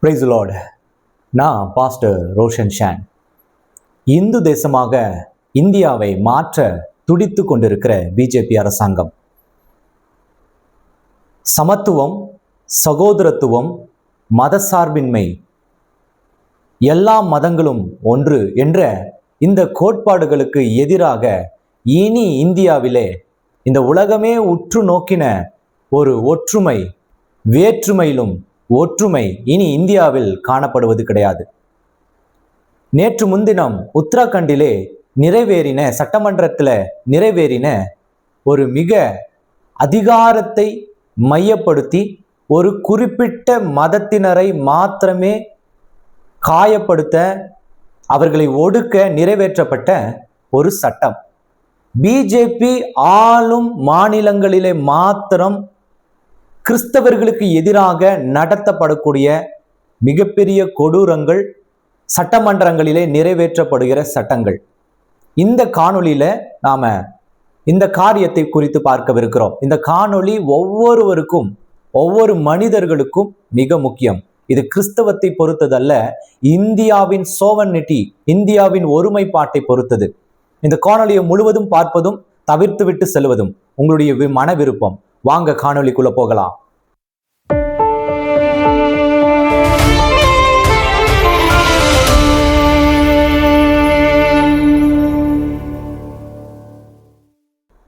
Price Lord நான் pastor Roshan Shan Hindu தேசமாக இந்தியாவை மாற்ற துடித்து கொண்டிருக்கிற பிஜேபி அரசாங்கம். சமத்துவம் சகோதரத்துவம் மதசார்பின்மை எல்லா மதங்களும் ஒன்று என்ற இந்த கோட்பாடுகளுக்கு எதிராக இனி இந்தியாவிலே இந்த உலகமே உற்று நோக்கின ஒரு ஒற்றுமை வேற்றுமையிலும் ஒற்றுமை இனி இந்தியாவில் காணப்படுவது கிடையாது. நேற்று முன்தினம் உத்தராகண்டிலே நிறைவேறின சட்டமன்றத்தில் நிறைவேறின ஒரு மிக அதிகாரத்தை மையப்படுத்தி ஒரு குறிப்பிட்ட மதத்தினரை மாத்திரமே காயப்படுத்த அவர்களை ஒடுக்க நிறைவேற்றப்பட்ட ஒரு சட்டம். பிஜேபி ஆளும் மாநிலங்களிலே மாத்திரம் கிறிஸ்தவர்களுக்கு எதிராக நடத்தப்படக்கூடிய மிகப்பெரிய கொடூரங்கள் சட்டமன்றங்களிலே நிறைவேற்றப்படுகிற சட்டங்கள். இந்த காணொளியில நாம இந்த காரியத்தை குறித்து பார்க்கவிருக்கிறோம். இந்த காணொளி ஒவ்வொருவருக்கும் ஒவ்வொரு மனிதர்களுக்கும் மிக முக்கியம். இது கிறிஸ்தவத்தை பொறுத்ததல்ல இந்தியாவின் சோவனிட்டி இந்தியாவின் ஒருமைப்பாட்டை பொறுத்தது. இந்த காணொளியை முழுவதும் பார்ப்பதும் தவிர்த்து விட்டு செல்வதும் உங்களுடைய வி- மன விருப்பம் வாங்க காணொலிக்குள்ள போகலாம்.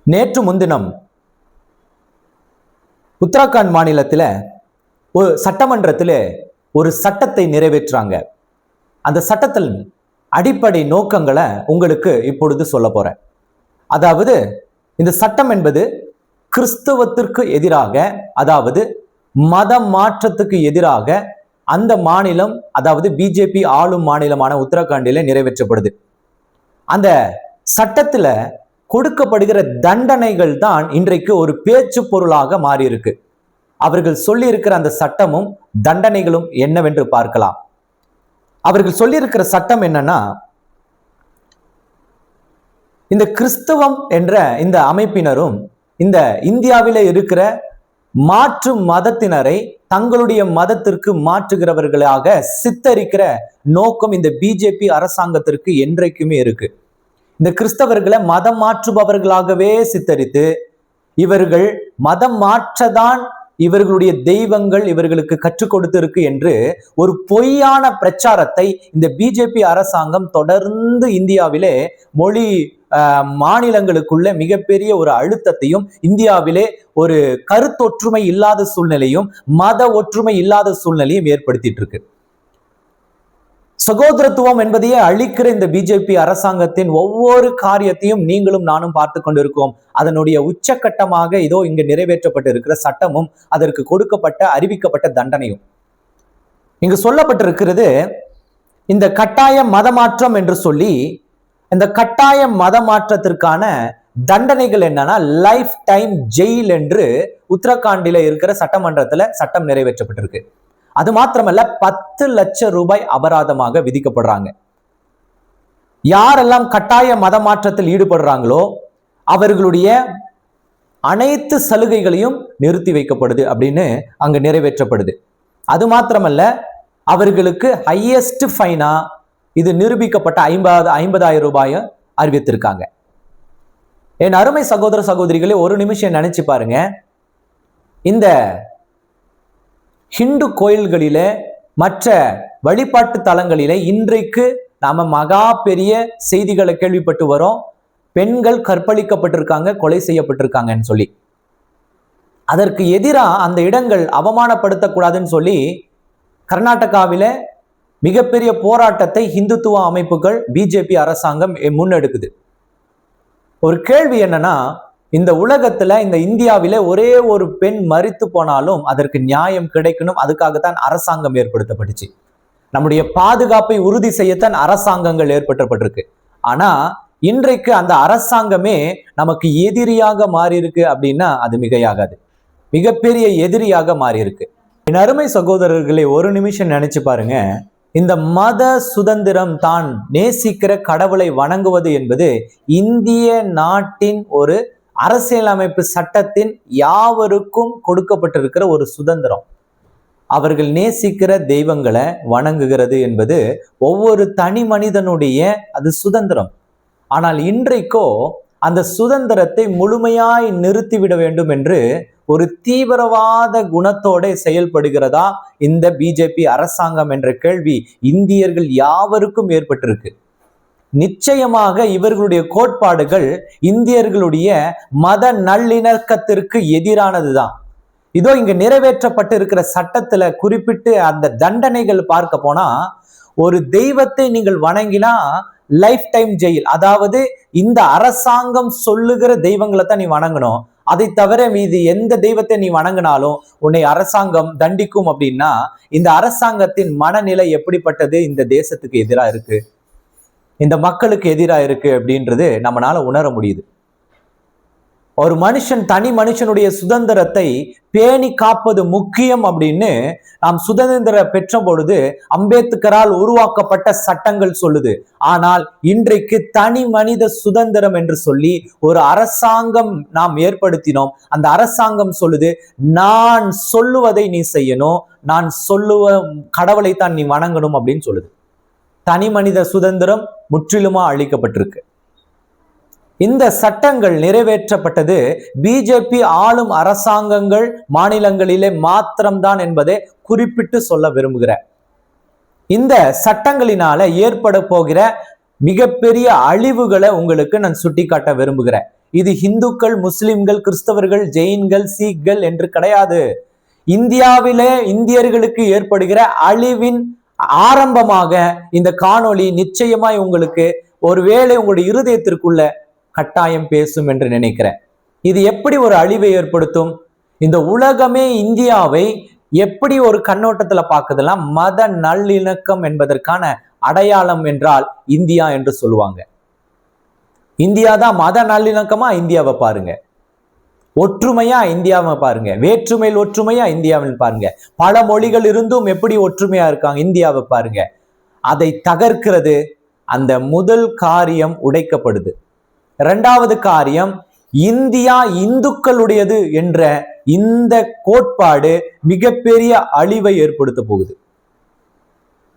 நேற்று முன்தினம் உத்தராகண்ட் மாநிலத்தில் ஒரு சட்டமன்றத்தில் ஒரு சட்டத்தை நிறைவேற்றுறாங்க அந்த சட்டத்தின் அடிப்படை நோக்கங்களை உங்களுக்கு இப்பொழுது சொல்ல போறேன். அதாவது இந்த சட்டம் என்பது கிறிஸ்தவத்திற்கு எதிராக அதாவது மத மாற்றத்துக்கு எதிராக அந்த மாநிலம் அதாவது பிஜேபி ஆளும் மாநிலமான உத்தரகாண்டில நிறைவேற்றப்படுது. அந்த சட்டத்துல கொடுக்கப்படுகிற தண்டனைகள் தான் இன்றைக்கு ஒரு பேச்சு பொருளாக மாறியிருக்கு. அவர்கள் சொல்லியிருக்கிற அந்த சட்டமும் தண்டனைகளும் என்னவென்று பார்க்கலாம். அவர்கள் சொல்லியிருக்கிற சட்டம் என்னன்னா இந்த கிறிஸ்தவம் என்ற இந்த அமைப்பினரும் இந்த இந்தியாவில் இருக்கிற மாற்று மதத்தினரை தங்களுடைய மதத்திற்கு மாற்றுகிறவர்களாக சித்தரிக்கிற நோக்கம் இந்த பிஜேபி அரசாங்கத்திற்கு என்றைக்குமே இருக்கு. இந்த கிறிஸ்தவர்களை மதம் மாற்றுபவர்களாகவே சித்தரித்து இவர்கள் மதம் மாற்றதான் இவர்களுடைய தெய்வங்கள் இவர்களுக்கு கற்றுக் கொடுத்திருக்கு என்று ஒரு பொய்யான பிரச்சாரத்தை இந்த பிஜேபி அரசாங்கம் தொடர்ந்து இந்தியாவிலே மொழி மாநிலங்களுக்குள்ள மிகப்பெரிய ஒரு அழுத்தத்தையும் இந்தியாவிலே ஒரு கருத்தொற்றுமை இல்லாத சூழ்நிலையும் மத ஒற்றுமை இல்லாத சூழ்நிலையும் ஏற்படுத்திட்டு இருக்கு. சகோதரத்துவம் என்பதையே அழிக்கிற இந்த பிஜேபி அரசாங்கத்தின் ஒவ்வொரு காரியத்தையும் நீங்களும் நானும் பார்த்து கொண்டிருக்கோம். அதனுடைய உச்சக்கட்டமாக இதோ இங்கு நிறைவேற்றப்பட்டு இருக்கிற சட்டமும் அதற்கு கொடுக்கப்பட்ட அறிவிக்கப்பட்ட தண்டனையும். இங்கு சொல்லப்பட்டிருக்கிறது இந்த கட்டாய மதமாற்றம் என்று சொல்லி இந்த கட்டாய மதமாற்றத்திற்கான தண்டனைகள் என்னன்னா லைஃப் டைம் ஜெயில் என்று உத்தரகாண்டில இருக்கிற சட்டமன்றத்துல சட்டம் நிறைவேற்றப்பட்டிருக்கு. அது மாத்திரமல்ல பத்து லட்சம் ரூபாய் அபராதமாக விதிக்கப்படுறாங்க. யாரெல்லாம் கட்டாய மத மாற்றத்தில் ஈடுபடுறாங்களோ அவர்களுடைய அனைத்து சலுகைகளையும் நிறுத்தி வைக்கப்படுது அப்படின்னு அங்கு நிறைவேற்றப்படுது. அது மாத்திரமல்ல அவர்களுக்கு ஹையஸ்ட் ஃபைனா இது நிரூபிக்கப்பட்ட ஐம்பது ஐம்பதாயிரம் ரூபாயை அறிவித்திருக்காங்க. என் அருமை சகோதர சகோதரிகளே ஒரு நிமிஷம் நினைச்சு பாருங்க. இந்த ஹிந்து கோயில்களிலே மற்ற வழிபாட்டு தலங்களிலே இன்றைக்கு நாம மகா பெரிய செய்திகளை கேள்விப்பட்டு வரோம். பெண்கள் கற்பழிக்கப்பட்டிருக்காங்க கொலை செய்யப்பட்டிருக்காங்கன்னு சொல்லி. அதற்கு எதிராக அந்த இடங்கள் அவமானப்படுத்தக்கூடாதுன்னு சொல்லி கர்நாடகாவில மிகப்பெரிய போராட்டத்தை இந்துத்துவ அமைப்புகள் பிஜேபி அரசாங்கம் முன்னெடுக்குது. ஒரு கேள்வி என்னன்னா இந்த உலகத்துல இந்த இந்தியாவில ஒரே ஒரு பெண் மறித்து போனாலும் அதற்கு நியாயம் கிடைக்கணும். அதுக்காகத்தான் அரசாங்கம் ஏற்படுத்தப்பட்டுச்சு. நம்முடைய பாதுகாப்பை உறுதி செய்யத்தான் அரசாங்கங்கள் ஏற்படுத்தப்பட்டிருக்கு. ஆனா இன்றைக்கு அந்த அரசாங்கமே நமக்கு எதிரியாக மாறி இருக்கு அப்படின்னா அது மிகையாகாது. மிகப்பெரிய எதிரியாக மாறி இருக்கு என் அருமை சகோதரர்களை ஒரு நிமிஷம் நினைச்சு பாருங்க. இந்த மத சுதந்திரம் தான் நேசிக்கிற கடவுளை வணங்குவது என்பது இந்திய நாட்டின் ஒரு அரசியலமைப்பு சட்டத்தின் யாவருக்கும் கொடுக்கப்பட்டிருக்கிற ஒரு சுதந்திரம். அவர்கள் நேசிக்கிற தெய்வங்களை வணங்குகிறது என்பது ஒவ்வொரு தனி மனிதனுடைய அது சுதந்திரம். ஆனால் இன்றைக்கோ அந்த சுதந்திரத்தை முழுமையாய் நிறுத்திவிட வேண்டும் என்று ஒரு தீவிரவாத குணத்தோட செயல்படுகிறதா இந்த பிஜேபி அரசாங்கம் என்ற கேள்வி இந்தியர்கள் யாவருக்கும் ஏற்பட்டிருக்கு. நிச்சயமாக இவர்களுடைய கோட்பாடுகள் இந்தியர்களுடைய மத நல்லிணக்கத்திற்கு எதிரானதுதான். இதோ இங்க நிறைவேற்றப்பட்டிருக்கிற சட்டத்துல குறிப்பிட்டு அந்த தண்டனைகள் பார்க்க போனா ஒரு தெய்வத்தை நீங்கள் வணங்கினா லைஃப் டைம் ஜெயில். அதாவது இந்த அரசாங்கம் சொல்லுகிற தெய்வங்களை தான் நீ வணங்கணும். அதை தவிர மீது எந்த தெய்வத்தை நீ வணங்கினாலும் உன்னை அரசாங்கம் தண்டிக்கும் அப்படின்னா இந்த அரசாங்கத்தின் மனநிலை எப்படிப்பட்டது? இந்த தேசத்துக்கு எதிராக இருக்கு. இந்த மக்களுக்கு எதிராக இருக்கு அப்படின்றது நம்மளால உணர முடியுது. ஒரு மனுஷன் தனி மனுஷனுடைய சுதந்திரத்தை பேணி காப்பது முக்கியம் அப்படின்னு நாம் சுதந்திர பெற்ற பொழுது அம்பேத்கரால் உருவாக்கப்பட்ட சட்டங்கள் சொல்லுது. ஆனால் இன்றைக்கு தனி மனித சுதந்திரம் என்று சொல்லி ஒரு அரசாங்கம் நாம் ஏற்படுத்தினோம். அந்த அரசாங்கம் சொல்லுது நான் சொல்லுவதை நீ செய்யணும் நான் சொல்லுவ கடவுளை தான் நீ வணங்கணும் அப்படின்னு சொல்லுது. தனி மனித சுதந்திரம் முற்றிலுமா அளிக்கப்பட்டிருக்கு இந்த சட்டங்கள் நிறைவேற்றப்பட்டது பிஜேபி ஆளும் அரசாங்கங்கள் மாநிலங்களிலே மாத்திரம்தான் என்பதை குறிப்பிட்டு சொல்ல விரும்புகிறேன் இந்த சட்டங்களினால ஏற்பட போகிற மிகப்பெரிய அழிவுகளை உங்களுக்கு நான் சுட்டிக்காட்ட விரும்புகிறேன் இது இந்துக்கள் முஸ்லிம்கள் கிறிஸ்தவர்கள் ஜெயின்கள் சீக்கள் என்று கிடையாது. இந்தியாவிலே இந்தியர்களுக்கு ஏற்படுகிற அழிவின் ஆரம்பமாக இந்த காணொளி நிச்சயமாய் உங்களுக்கு ஒருவேளை உங்களுடைய இருதயத்திற்குள்ள கட்டாயம் பேசும் என்று நினைக்கிறேன். இது எப்படி ஒரு அழிவை ஏற்படுத்தும்? இந்த உலகமே இந்தியாவை எப்படி ஒரு கண்ணோட்டத்துல பார்க்குதுன்னா மத நல்லிணக்கம் என்பதற்கான அடையாளம் என்றால் இந்தியா என்று சொல்லுவாங்க. இந்தியா தான் மத நல்லிணக்கமா? இந்தியாவை பாருங்க. ஒற்றுமையா இந்தியாவை பாருங்க. வேற்றுமையில் ஒற்றுமையா இந்தியாவில் பாருங்க. பல மொழிகள் இருந்தும் எப்படி ஒற்றுமையா இருக்காங்க இந்தியாவை பாருங்க. அதை தகர்க்கிறது அந்த முதல் காரியம் உடைக்கப்படுது. இரண்டாவது காரியம் இந்தியா இந்துக்களுடையது என்ற இந்த கோட்பாடு மிகப்பெரிய அழிவை ஏற்படுத்த போகுது.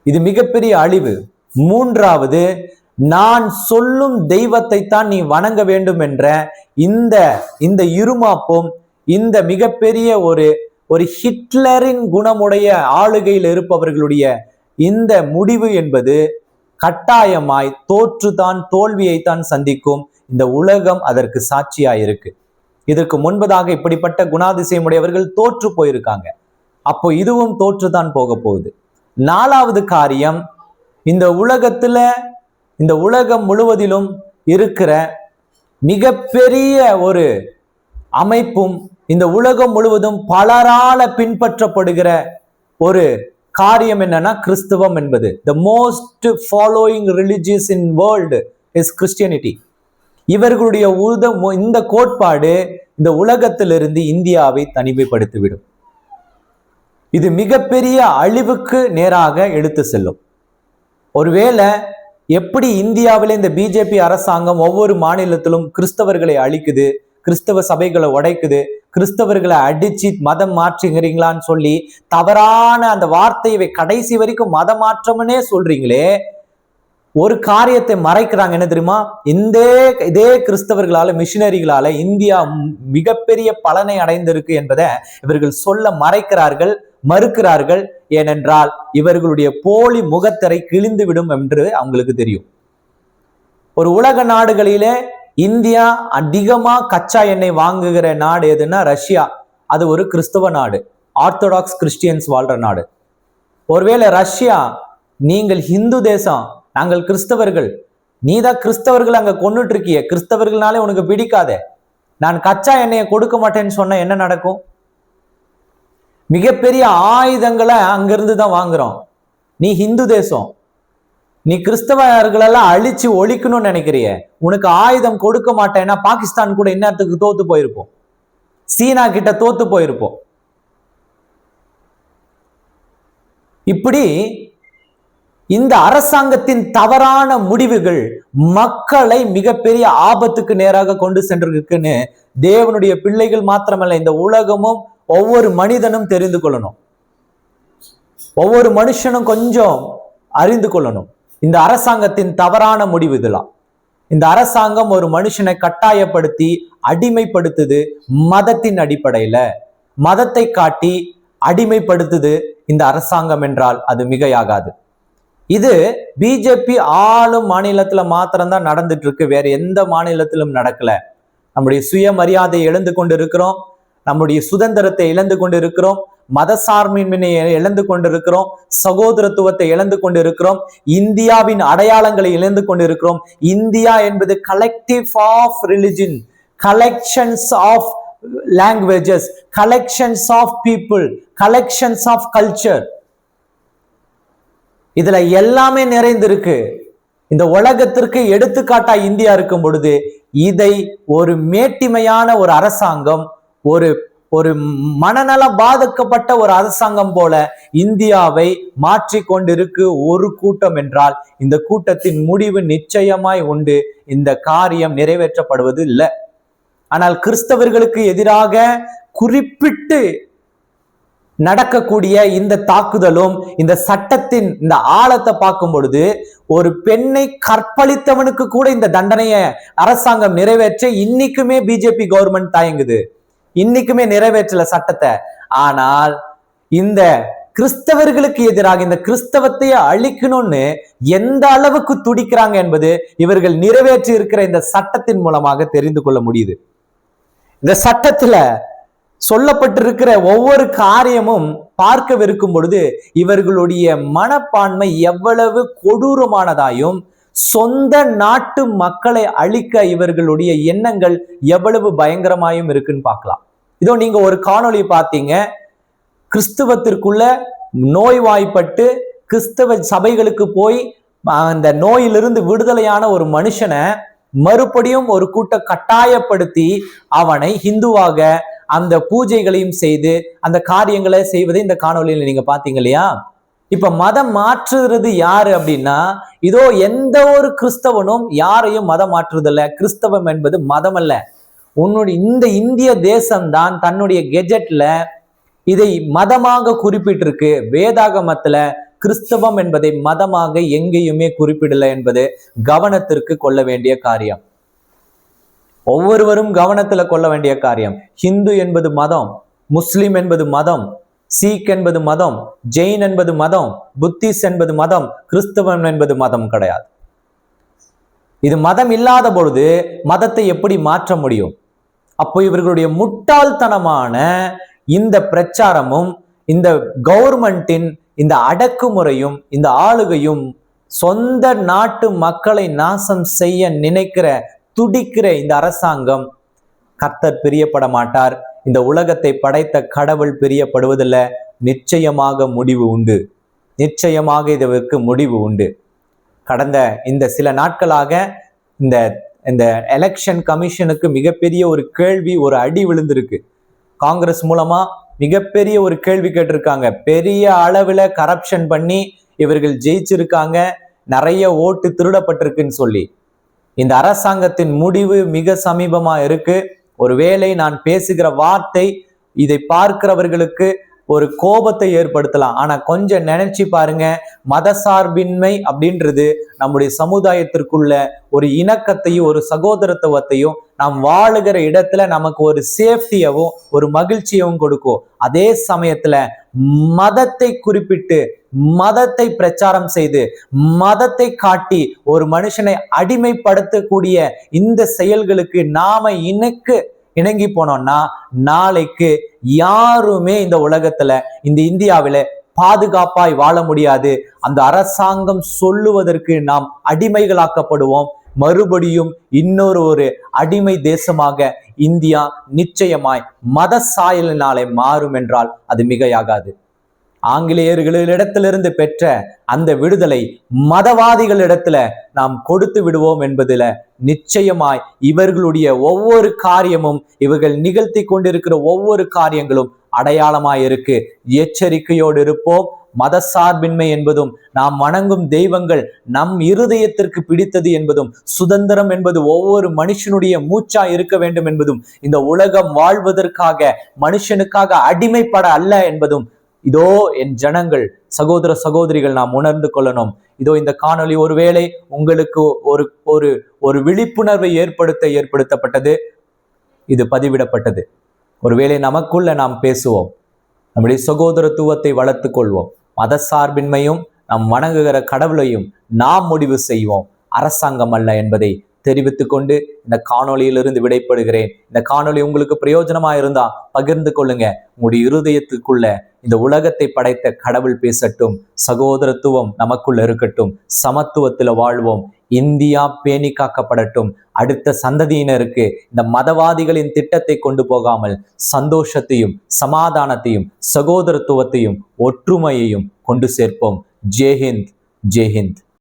இது மிகப்பெரிய அழிவு. மூன்றாவது நான் சொல்லும் தெய்வத்தை தான் நீ வணங்க வேண்டும் என்ற இந்த இந்த இருமாப்பும் இந்த மிகப்பெரிய ஒரு ஒரு ஹிட்லரின் குணமுடைய ஆளுகையில் இருப்பவர்களுடைய இந்த முடிவு என்பது கட்டாயமாய் தோற்றுதான் தோல்வியைத்தான் சந்திக்கும் இந்த உலகம் அதற்கு சாட்சியா இருக்கு இதற்கு முன்பதாக இப்படிப்பட்ட குணாதிசயமுடையவர்கள் தோற்று போயிருக்காங்க. அப்போ இதுவும் தோற்றுதான் போக போகுது. நாலாவது காரியம் இந்த உலகத்துல இந்த உலகம் முழுவதிலும் இருக்கிற மிகப்பெரிய ஒரு அமைப்பும் இந்த உலகம் முழுவதும் பலரால பின்பற்றப்படுகிற ஒரு காரியம் என்னன்னா கிறிஸ்துவம் என்பது. The most following religious in world is Christianity இவர்களுடைய உத இந்த கோட்பாடு இந்த உலகத்திலிருந்து இந்தியாவை தனிமைப்படுத்திவிடும். இது மிகப்பெரிய அழிவுக்கு நேராக எடுத்து செல்லும். ஒருவேளை எப்படி இந்தியாவில் இந்த பிஜேபி அரசாங்கம் ஒவ்வொரு மாநிலத்திலும் கிறிஸ்தவர்களை அழிக்குது கிறிஸ்தவ சபைகளை உடைக்குது கிறிஸ்தவர்களை அடிச்சு மதம் மாற்றுகிறீங்களான்னு சொல்லி தவறான அந்த வார்த்தையை கடைசி வரைக்கும் மத மாற்றம்னே சொல்றீங்களே ஒரு காரியத்தை மறைக்கிறாங்க என்ன தெரியுமா? இந்த இதே கிறிஸ்தவர்களால மிஷினரிகளால இந்தியா மிகப்பெரிய பலனை அடைந்திருக்கு என்பதை இவர்கள் சொல்ல மறைக்கிறார்கள் மறுக்கிறார்கள். ஏனென்றால் இவர்களுடைய போலி முகத்தரை கிழிந்து விடும் என்று அவங்களுக்கு தெரியும். ஒரு உலக நாடுகளிலே இந்தியா அதிகமா கச்சா எண்ணெய் வாங்குகிற நாடு எதுன்னா ரஷ்யா. அது ஒரு கிறிஸ்தவ நாடு. ஆர்த்தடாக்ஸ் கிறிஸ்டியன்ஸ் வாழ்ற நாடு. ஒருவேளை ரஷ்யா நீங்கள் ஹிந்து தேசம் நாங்கள் கிறிஸ்தவர்கள். நீ தான் கிறிஸ்தவர்கள் அங்க கொண்டுட்டு இருக்கிய. கிறிஸ்தவர்கள்னாலே உனக்கு பிடிக்காதே. நான் கச்சா எண்ணெயை கொடுக்க மாட்டேன்னு சொன்ன என்ன நடக்கும்? மிகப்பெரிய ஆயுதங்களை அங்கிருந்து தான் வாங்குறோம். நீ ஹிந்து தேசம். நீ கிறிஸ்தவர்களெல்லாம் அழிச்சு ஒழிக்கணும்னு நினைக்கிறிய. உனக்கு ஆயுதம் கொடுக்க மாட்டேன்னா பாகிஸ்தான் கூட இன்னத்துக்கு தோத்து போயிருப்போம். சீனா கிட்ட தோத்து போயிருப்போம். இப்படி இந்த அரசாங்கத்தின் தவறான முடிவுகள் மக்களை மிகப்பெரிய ஆபத்துக்கு நேராக கொண்டு சென்றிருக்குன்னு தேவனுடைய பிள்ளைகள் மாத்திரமல்ல இந்த உலகமும் ஒவ்வொரு மனிதனும் தெரிந்து கொள்ளணும். ஒவ்வொரு மனுஷனும் கொஞ்சம் அறிந்து கொள்ளணும். இந்த அரசாங்கத்தின் தவறான முடிவு இதெல்லாம். இந்த அரசாங்கம் ஒரு மனுஷனை கட்டாயப்படுத்தி அடிமைப்படுத்துது மதத்தின் அடிப்படையில. மதத்தை காட்டி அடிமைப்படுத்துது இந்த அரசாங்கம் என்றால் அது மிகையாகாது. இது பிஜேபி ஆளும் மாநிலத்துல மாத்திரம்தான் நடந்துட்டு இருக்கு. வேற எந்த மாநிலத்திலும் நடக்கல. நம்முடைய சுயமரியாதையை எழுந்து கொண்டு இருக்கிறோம் நம்முடைய சுதந்திரத்தை இழந்து கொண்டு இருக்கிறோம் மதசார்பின்மையை இழந்து கொண்டிருக்கிறோம் சகோதரத்துவத்தை இழந்து கொண்டிருக்கிறோம் இந்தியாவின் அடையாளங்களை இழந்து கொண்டிருக்கிறோம். இந்தியா என்பது collective of religion collections of languages collections of people collections of culture இதுல எல்லாமே நிறைந்திருக்கு. இந்த உலகத்திற்கு எடுத்துக்காட்டா இந்தியா இருக்கும் பொழுது இதை ஒரு மேட்டிமையான ஒரு அரசாங்கம் ஒரு ஒரு மனநல பாதிக்கப்பட்ட ஒரு அரசாங்கம் போல இந்தியாவை மாற்றி கொண்டிருக்கு ஒரு கூட்டம் என்றால் இந்த கூட்டத்தின் முடிவு நிச்சயமாய் உண்டு. இந்த காரியம் நிறைவேற்றப்படுவது இல்லை ஆனால் கிறிஸ்தவர்களுக்கு எதிராக குறிப்பிட்டு நடக்கக்கூடிய இந்த தாக்குதலும் இந்த சட்டத்தின் இந்த ஆழத்தை பார்க்கும் பொழுது ஒரு பெண்ணை கற்பழித்தவனுக்கு கூட இந்த தண்டனையை அரசாங்கம் நிறைவேற்ற இன்னைக்குமே பிஜேபி கவர்மெண்ட் தயங்குது. இன்னைக்குமே நிறைவேற்றல சட்டத்தை. ஆனால் இந்த கிறிஸ்தவர்களுக்கு எதிராக இந்த கிறிஸ்தவத்தையே அழிக்கணும்னு எந்த அளவுக்கு துடிக்கிறாங்க என்பது இவர்கள் நிறைவேற்றி இருக்கிற இந்த சட்டத்தின் மூலமாக தெரிந்து கொள்ள முடியுது. இந்த சட்டத்துல சொல்லப்பட்டிருக்கிற ஒவ்வொரு காரியமும் பார்க்கவிருக்கும் பொழுது இவர்களுடைய மனப்பான்மை எவ்வளவு கொடூரமானதாயும் சொந்த நாட்டு மக்களை அழிக்க இவர்களுடைய எண்ணங்கள் எவ்வளவு பயங்கரமாயும் இருக்குன்னு பார்க்கலாம். இதோ நீங்க ஒரு காணொளி பார்த்தீங்க. கிறிஸ்துவத்திற்குள்ள நோய்வாய்ப்பட்டு கிறிஸ்தவ சபைகளுக்கு போய் அந்த நோயிலிருந்து விடுதலையான ஒரு மனுஷனை மறுபடியும் ஒரு கூட்ட கட்டாயப்படுத்தி அவனை ஹிந்துவாக அந்த பூஜைகளையும் செய்து அந்த காரியங்களை செய்வதை இந்த காணொலியில் நீங்க பாத்தீங்க இல்லையா? இப்ப மதம் மாற்றுகிறது யாரு அப்படின்னா இதோ எந்த ஒரு கிறிஸ்தவனும் யாரையும் மதம் மாற்றுறதில்ல. கிறிஸ்தவம் என்பது மதம் அல்ல உன்னுடைய இந்த இந்திய தேசம்தான் தன்னுடைய கெஜெட்ல இதை மதமாக குறிப்பிட்டிருக்கு. வேதாகமத்துல கிறிஸ்தவம் என்பதை மதமாக எங்கேயுமே குறிப்பிடல என்பது கவனத்திற்கு கொள்ள வேண்டிய காரியம். ஒவ்வொருவரும் கவனத்துல கொள்ள வேண்டிய காரியம். ஹிந்து என்பது மதம் முஸ்லிம் என்பது மதம் சீக் என்பது மதம் ஜெயின் என்பது மதம் புத்திஸ் என்பது மதம் கிறிஸ்தவம் என்பது மதம் கிடையாது. இது மதம் இல்லாத பொழுது மதத்தை எப்படி மாற்ற முடியும்? அப்போ இவர்களுடைய முட்டாள்தனமான இந்த பிரச்சாரமும் இந்த கவர்மெண்டின் இந்த அடக்குமுறையும் இந்த ஆளுகையும் சொந்த நாட்டு மக்களை நாசம் செய்ய நினைக்கிற துடிக்கிற இந்த அரசாங்கம் கர்த்தர் பிரியப்பட மாட்டார். இந்த உலகத்தை படைத்த கடவுள் பிரியப்படுவதில் நிச்சயமாக முடிவு உண்டு. நிச்சயமாக இதற்கு முடிவு உண்டு. கடந்த இந்த சில நாட்களாக இந்த இந்த எலெக்ஷன் கமிஷனுக்கு மிகப்பெரிய ஒரு கேள்வி ஒரு அடி விழுந்திருக்கு. காங்கிரஸ் மூலமா மிகப்பெரிய ஒரு கேள்வி கேட்டிருக்காங்க. பெரிய அளவில் கரப்ஷன் பண்ணி இவர்கள் ஜெயிச்சிருக்காங்க. நிறைய ஓட்டு திருடப்பட்டிருக்குன்னு சொல்லி. இந்த அரசாங்கத்தின் முடிவு மிக சமீபமா இருக்கு. ஒருவேளை நான் பேசுகிற வார்த்தை இதை பார்க்கிறவர்களுக்கு ஒரு கோபத்தை ஏற்படுத்தலாம். ஆனா கொஞ்சம் நினைச்சு பாருங்க. மதசார்பின்மை அப்படின்றது நம்முடைய சமுதாயத்திற்குள்ள ஒரு இணக்கத்தையும் ஒரு சகோதரத்துவத்தையும் நாம் வாழுகிற இடத்துல நமக்கு ஒரு சேஃப்டியவும் ஒரு மகிழ்ச்சியவும் கொடுக்கும். அதே சமயத்துல மதத்தை குறிப்பிட்டு மதத்தை பிரச்சாரம் செய்து மதத்தை காட்டி ஒரு மனுஷனை அடிமைப்படுத்தக்கூடிய இந்த செயல்களுக்கு நாம இன்னைக்கு இணங்கி போனோம்னா நாளைக்கு யாருமே இந்த உலகத்துல இந்த இந்தியாவில பாதுகாப்பாய் வாழ முடியாது. அந்த அரசாங்கம் சொல்லுவதற்கு நாம் அடிமைகளாக்கப்படுவோம். மறுபடியும் இன்னொரு ஒரு அடிமை தேசமாக இந்தியா நிச்சயமாய் மத சாயலினாலே மாறும் என்றால் அது மிகையாகாது. ஆங்கிலேயர்களிடத்திலிருந்து பெற்ற அந்த விடுதலை மதவாதிகளிடத்துல நாம் கொடுத்து விடுவோம் என்பதுல நிச்சயமாய் இவர்களுடைய ஒவ்வொரு காரியமும் இவர்கள் நிகழ்த்தி கொண்டிருக்கிற ஒவ்வொரு காரியங்களும் அடையாளமாய் இருக்கு. எச்சரிக்கையோடு இருப்போம். மத சார்பின்மை என்பதும் நாம் வணங்கும் தெய்வங்கள் நம் இருதயத்திற்கு பிடித்தது என்பதும் சுதந்திரம் என்பது ஒவ்வொரு மனுஷனுடைய மூச்சா இருக்க வேண்டும் என்பதும் இந்த உலகம் வாழ்வதற்காக மனுஷனுக்காக அடிமைப்பட அல்ல என்பதும் இதோ என் ஜனங்கள் சகோதர சகோதரிகள் நாம் உணர்ந்து கொள்ளணும். இதோ இந்த காணொளி ஒருவேளை உங்களுக்கு ஒரு ஒரு ஒரு விழிப்புணர்வை ஏற்படுத்த ஏற்படுத்தப்பட்டது. இது பதிவிடப்பட்டது. ஒருவேளை நமக்குள்ள நாம் பேசுவோம். நம்முடைய சகோதரத்துவத்தை வளர்த்துக் கொள்வோம். மத சார்பின்மையும் நாம் வணங்குகிற கடவுளையும் நாம் முடிவு செய்வோம். அரசாங்கம் அல்ல என்பதை தெரிவித்துக் கொண்டு இந்த காணொளியிலிருந்து விடைப்படுகிறேன் இந்த காணொளி உங்களுக்கு பிரயோஜனமா இருந்தா பகிர்ந்து கொள்ளுங்க. உங்களுடைய இருதயத்துக்குள்ள இந்த உலகத்தை படைத்த கடவுள் பேசட்டும். சகோதரத்துவம் நமக்குள்ள இருக்கட்டும். சமத்துவத்துல வாழ்வோம். இந்தியா பேணி காக்கப்படட்டும். அடுத்த சந்ததியினருக்கு இந்த மதவாதிகளின் திட்டத்தை கொண்டு போகாமல் சந்தோஷத்தையும் சமாதானத்தையும் சகோதரத்துவத்தையும் ஒற்றுமையையும் கொண்டு சேர்ப்போம். ஜெய்ஹிந்த் ஜெய்ஹிந்த்